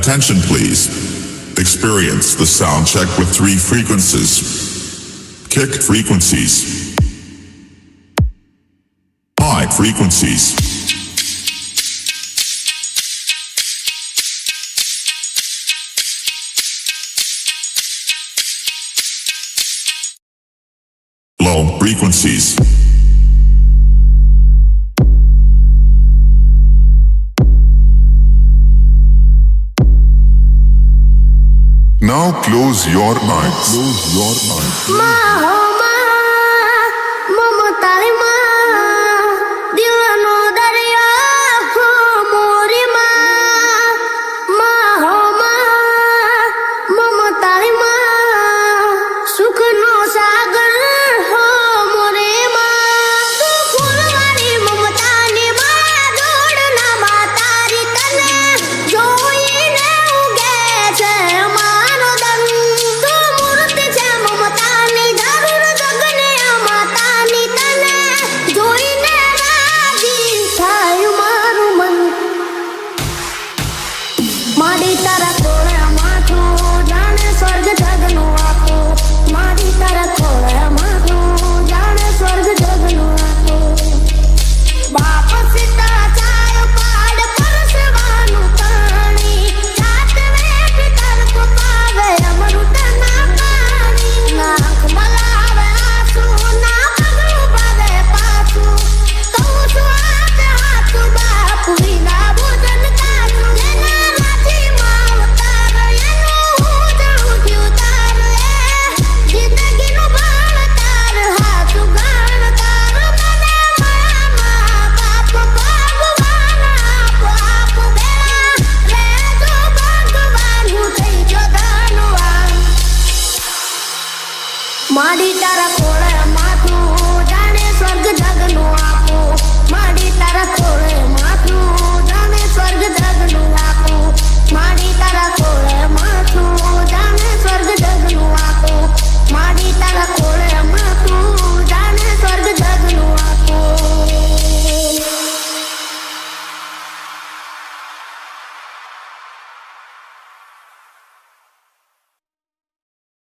Attention, please. Experience the sound check with three frequencies. Kick frequencies. High frequencies. Low frequencies. Now close your eyes. Close your eyes. Maho, Mama, Mama, তারা માડી તારા ખોળા માથું જાણે સ્વર્ગ જગનું આપો. માડી